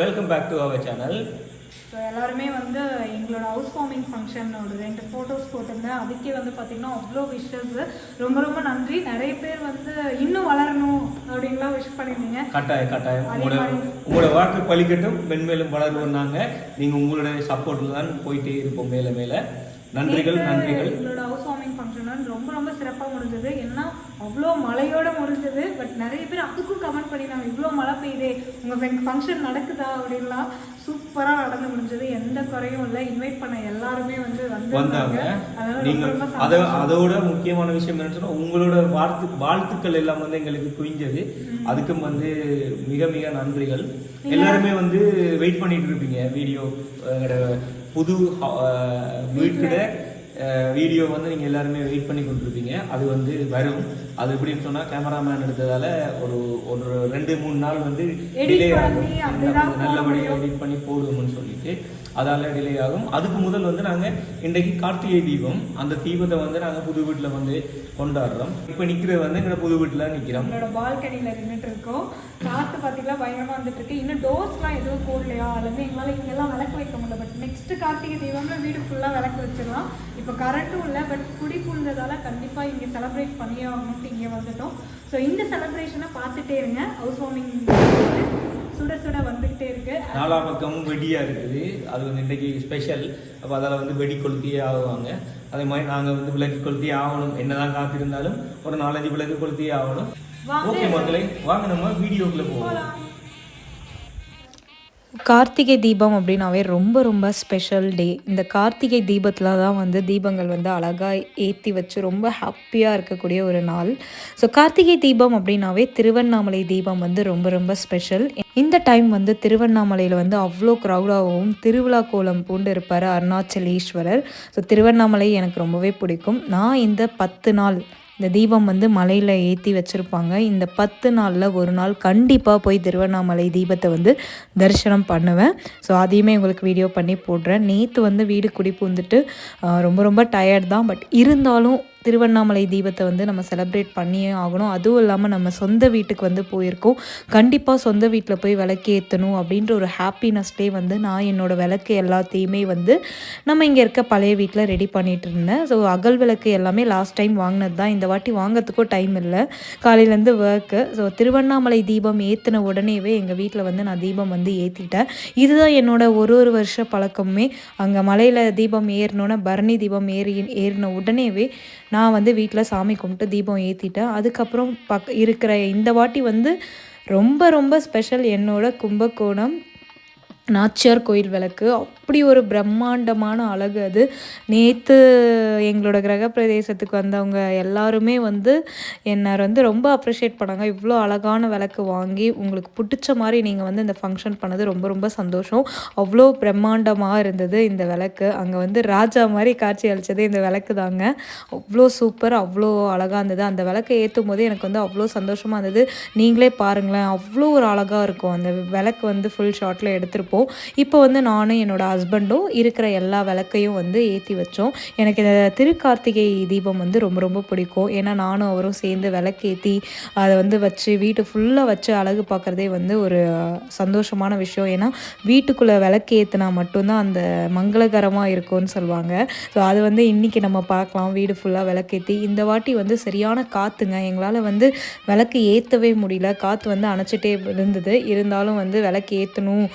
Welcome back to our channel so எல்லாருமே வந்து எங்களோட ஹவுஸ் வார்மிங் ஃபங்க்ஷனோட ரெண்டு ஃபோட்டோஸ் போட்டிருந்தேன். அதுக்கே வந்து பார்த்தீங்கன்னா அவ்வளோ விஷஸ் ரொம்ப ரொம்ப நன்றி. நிறைய பேர் வந்து இன்னும் வளரணும் அப்படின்லாம் விஷ் பண்ணியிருந்தீங்க. கட்டாயம் கட்டாயம். உங்களோட உங்களோட வாக்கு பழிக்கட்டும். மென்மேலும் வளருவோம்னாங்க நீங்கள் உங்களுடைய சப்போர்ட்டில் தான் போயிட்டே இருப்போம் மேலே மேலே. நன்றிகள் நன்றிகள். எங்களோட ஹவுஸ் வார்மிங் ஃபங்க்ஷன் ரொம்ப ரொம்ப சிறப்பாக முடிஞ்சது. ஏன்னா அவ்வளோ மழையோட முடிஞ்சது பட் நிறைய பேர் அதுக்கும் கமெண்ட் பண்ணினாங்க இவ்வளோ மழை பெய்யுதே உங்கள் ஃபங்க்ஷன் நடக்குதா? அப்படின்லாம் சூப்பராக நடந்து முடிஞ்சது. எந்த குறையும் இல்லை. இன்வைட் பண்ண எல்லாருமே வந்து வந்தாங்க. அதை. அதோட முக்கியமான விஷயம் என்னன்னு சொன்னா உங்களோட வாழ்த்து வாழ்த்துக்கள் எல்லாம் வந்து எங்களுக்கு குவிஞ்சது. அதுக்கும் வந்து மிக மிக நன்றிகள். எல்லாருமே வந்து வெயிட் பண்ணிட்டு இருப்பீங்க. வீடியோ புது வீட்டோட வீடியோ வந்து நீங்கள் எல்லாருமே வெயிட் பண்ணி கொண்டிருப்பீங்க. அது வந்து வரும். அது எப்படின்னு சொன்னால் கேமராமேன் எடுத்ததால ஒரு ஒரு ரெண்டு மூணு நாள் வந்து டிலே ஆகும். நல்லபடியாக எடிட் பண்ணி போடுவோம்னு சொல்லிட்டு அதால டிலே ஆகும். அதுக்கு முதல் வந்து நாங்கள் இன்றைக்கு கார்த்திகை தீபம். அந்த தீபத்தை வந்து நாங்கள் புது வீட்டில் வந்து கொண்டாடுறோம். இப்போ நிற்கிறது வந்து எங்களோட புது வீட்டில் நிற்கிறோம் நம்மளோட பால்கனியில் நின்றுட்டு இருக்கோம். காற்று பார்த்தீங்கன்னா பயங்கரமாக வந்துட்டு இருக்கு. இன்னும் டோர்ஸ்லாம் எதுவும் போடலையா? அதுலேருந்து எங்களால் இங்கெல்லாம் விளக்கு வைக்க முடியல. பட் நெக்ஸ்ட் கார்த்திகை தீபம்ல வீடு ஃபுல்லாக விளக்கு வச்சிடலாம். இப்போ கரண்ட்டும் இல்லை பட் குடி புந்ததால கண்டிப்பாக இங்கே செலிப்ரேட் பண்ணியே ஆகணும்ட்டு இங்கே வந்துட்டோம். ஸோ இந்த செலிப்ரேஷனை பார்த்துட்டே இருங்க. ஹவுஸ் வார்மிங் சுட சுட வந்துக்கிட்டே இருக்கு. நாலா பக்கமும் வெடியாக இருக்குது. அது வந்து இன்றைக்கி ஸ்பெஷல் அப்போ அதில் வந்து வெடி கொளுத்தியே ஆகுவாங்க அதே மாதிரி நாங்கள் வந்து விளக்கு கொளுத்தியே ஆகணும். என்னதான் காத்திருந்தாலும் ஒரு நாலஞ்சு விளக்கு கொளுத்தியே ஆகணும். ஓகே மக்களே வாங்க நம்ம வீடியோக்குள்ளே போகலாம். கார்த்திகை தீபம் அப்படின்னாவே ரொம்ப ரொம்ப ஸ்பெஷல் டே இந்த கார்த்திகை தீபத்தில் தான் வந்து தீபங்கள் வந்து அழகாக ஏற்றி வச்சு ரொம்ப ஹாப்பியாக இருக்கக்கூடிய ஒரு நாள். ஸோ கார்த்திகை தீபம் அப்படின்னாவே திருவண்ணாமலை தீபம் வந்து ரொம்ப ரொம்ப ஸ்பெஷல் இந்த டைம் வந்து திருவண்ணாமலையில் வந்து அவ்வளோ க்ரௌடாகவும் திருவிழா கோலம் பூண்டு இருப்பார் அருணாச்சலேஸ்வரர். ஸோ திருவண்ணாமலை எனக்கு ரொம்பவே பிடிக்கும். நான் இந்த பத்து நாள் இந்த தீபம் வந்து மலையில் ஏற்றி வச்சுருப்பாங்க. இந்த பத்து நாளில் ஒரு நாள் கண்டிப்பாக போய் திருவண்ணாமலை தீபத்தை வந்து தரிசனம் பண்ணுவேன். ஸோ அதையுமே உங்களுக்கு வீடியோ பண்ணி போடுறேன். நேற்று வந்து வீடு குடி பூந்துட்டு ரொம்ப ரொம்ப டயர்ட் தான். பட் இருந்தாலும் திருவண்ணாமலை தீபத்தை வந்து நம்ம செலப்ரேட் பண்ணியே ஆகணும். அதுவும் இல்லாமல் நம்ம சொந்த வீட்டுக்கு வந்து போயிருக்கோம். கண்டிப்பாக சொந்த வீட்டில் போய் விளக்கு ஏற்றணும் அப்படின்ற ஒரு ஹாப்பினஸ்டே வந்து நான் என்னோடய விளக்கு எல்லாத்தையுமே வந்து நம்ம இங்கே இருக்க பழைய வீட்டில் ரெடி பண்ணிட்டு இருந்தேன். ஸோ அகல் விளக்கு எல்லாமே லாஸ்ட் டைம் வாங்கினது தான். இந்த வாட்டி வாங்கிறதுக்கும் டைம் இல்லை. காலையிலேருந்து ஒர்க்கு ஸோ திருவண்ணாமலை தீபம் ஏற்றின உடனேவே எங்கள் வீட்டில் வந்து நான் தீபம் வந்து ஏற்றிட்டேன் இதுதான் என்னோட ஒரு ஒரு வருஷ பழக்கமே. அங்கே மலையில் தீபம் ஏறினோன்னே பரணி தீபம் ஏறி ஏறின உடனேவே நான் வந்து வீட்டில் சாமி கும்பிட்டு தீபம் ஏற்றிட்டேன் அதுக்கப்புறம் பக் இருக்கிற இந்த வாட்டி வந்து ரொம்ப ரொம்ப ஸ்பெஷல் என்னோட கும்பகோணம் நாச்சியார் கோயில் விளக்கு. அப்படி ஒரு பிரம்மாண்டமான அழகு அது. நேற்று எங்களோட கிரகப்பிரதேசத்துக்கு வந்தவங்க எல்லாருமே வந்து என்னை வந்து ரொம்ப அப்ரிஷியேட் பண்ணாங்க. இவ்வளோ அழகான விளக்கு வாங்கி உங்களுக்கு பிடிச்ச மாதிரி நீங்கள் வந்து இந்த ஃபங்க்ஷன் பண்ணது ரொம்ப ரொம்ப சந்தோஷம். அவ்வளோ பிரம்மாண்டமாக இருந்தது இந்த விளக்கு. அங்கே வந்து ராஜா மாதிரி காட்சி அளித்தது இந்த விளக்கு தாங்க. அவ்வளோ சூப்பர் அவ்வளோ அழகாக இருந்தது. அந்த விளக்கை ஏற்றும் போது எனக்கு வந்து அவ்வளோ சந்தோஷமாக இருந்தது. நீங்களே பாருங்களேன் அவ்வளோ ஒரு அழகாக இருக்கும். அந்த விளக்கு வந்து ஃபுல் ஷாட்டில் எடுத்துருப்போம் இப்போ வந்து நானும் என்னோட ஹஸ்பண்டும் இருக்கிற எல்லா விளக்கையும் வந்து ஏற்றி வச்சோம். எனக்கு இந்த திருக்கார்த்திகை தீபம் வந்து ரொம்ப ரொம்ப பிடிக்கும். ஏன்னா நானும் அவரும் சேர்ந்து விளக்கேற்றி அதை வந்து வச்சு வீட்டு ஃபுல்லாக வச்சு அழகு பார்க்குறதே வந்து ஒரு சந்தோஷமான விஷயம். ஏன்னா வீட்டுக்குள்ளே விளக்கேற்றினா மட்டும்தான் அந்த மங்களகரமாக இருக்கும்னு சொல்லுவாங்க. ஸோ அது வந்து இன்றைக்கி நம்ம பார்க்கலாம். வீடு ஃபுல்லாக விளக்கேற்றி இந்த வாட்டி வந்து சரியான காற்றுங்க எங்களால் வந்து விளக்கு ஏற்றவே முடியல. காற்று வந்து அணைச்சிட்டே இருந்தது இருந்தாலும் வந்து விளக்கு ஏற்றணும்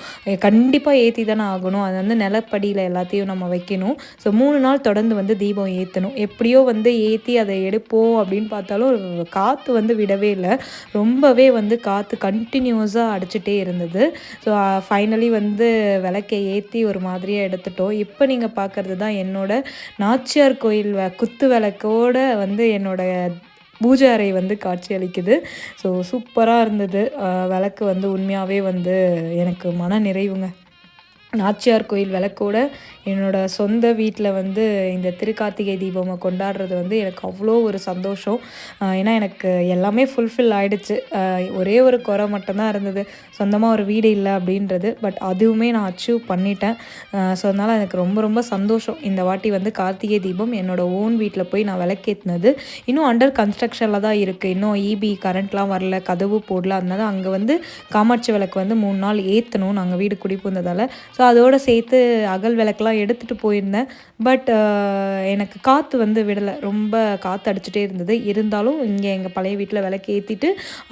கண்டிப்பாக ஏற்றி தானே ஆகணும். அது வந்து நிலப்படியில் எல்லாத்தையும் நம்ம வைக்கணும். ஸோ மூணு நாள் தொடர்ந்து வந்து தீபம் ஏற்றணும் எப்படியோ வந்து ஏற்றி அதை எடுப்போம் அப்படின்னு பார்த்தாலும் காற்று வந்து விடவே இல்லை. ரொம்பவே வந்து காற்று கண்டினியூஸாக அடிச்சிட்டே இருந்தது. ஸோ ஃபைனலி வந்து விளக்கை ஏற்றி ஒரு மாதிரியாக எடுத்துட்டோம். இப்போ நீங்கள் பார்க்குறது தான் என்னோட நாச்சியார் கோயில் வ- குத்து விளக்கோட வந்து என்னோட பூஜை அறை வந்து காட்சி அளிக்குது ஸோ சூப்பராக இருந்தது. விளக்கு வந்து உண்மையாகவே வந்து எனக்கு மன நிறைவுங்க. நாச்சியார் கோயில் விளக்கோட என்னோட சொந்த வீட்டில் வந்து இந்த திருக்கார்த்திகை தீபமாக கொண்டாடுறது வந்து எனக்கு அவ்வளோ ஒரு சந்தோஷம். ஏன்னா எனக்கு எல்லாமே ஃபுல்ஃபில் ஆகிடுச்சு ஒரே ஒரு குறை மட்டும்தான் இருந்தது. சொந்தமாக ஒரு வீடு இல்லை அப்படின்றது பட் அதுவுமே நான் அச்சீவ் பண்ணிட்டேன். ஸோ அதனால் எனக்கு ரொம்ப ரொம்ப சந்தோஷம். இந்த வாட்டி வந்து கார்த்திகை தீபம் என்னோட ஓன் வீட்டில் போய் நான் விளக்கேற்றினது இன்னும் அண்டர் கன்ஸ்ட்ரக்ஷனில் தான் இருக்குது இன்னும் இபி கரண்ட்லாம் வரல கதவு போடல. அதனால அங்கே வந்து காமாட்சி விளக்கு வந்து மூணு நாள் ஏற்றணும் நாங்கள் வீடு குடி புந்ததால் ஸோ அதோடு சேர்த்து அகல் விளக்கெலாம் எடுத்துகிட்டு போயிருந்தேன். பட் uh, எனக்கு காற்று வந்து விடலை. ரொம்ப காற்று அடிச்சுட்டே இருந்தது. இருந்தாலும் இங்கே எங்கள் பழைய வீட்டில் விளக்கு ஏற்றிட்டு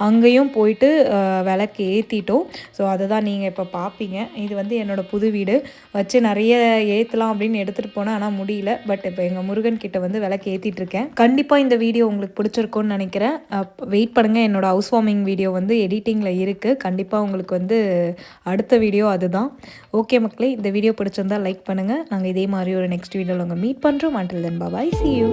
அங்கேயும் போயிட்டு uh, விளக்கு ஏற்றிட்டோம் ஸோ அதை தான் நீங்கள் இப்போ பார்ப்பீங்க இது வந்து என்னோடய புது வீடு. வச்சு நிறைய ஏற்றலாம் அப்படின்னு எடுத்துகிட்டு போனேன். ஆனால் முடியல. பட் இப்போ எங்கள் முருகன் கிட்ட வந்து விளக்கு ஏற்றிட்டு இருக்கேன். கண்டிப்பாக இந்த வீடியோ உங்களுக்கு பிடிச்சிருக்கும்னு நினைக்கிறேன். வெயிட் பண்ணுங்கள் என்னோட ஹவுஸ் வார்மிங் வீடியோ வந்து எடிட்டிங்கில் இருக்குது கண்டிப்பாக உங்களுக்கு வந்து அடுத்த வீடியோ அதுதான். ஓகே மக்களே இந்த வீடியோ பிடிச்சிருந்தா லைக் பண்ணுங்கள் நாங்கள் இதே மாதிரி ஒரு நெக்ஸ்ட் வீடியோவில் உங்கள் மீட் பண்ணுறோம் until then bye see you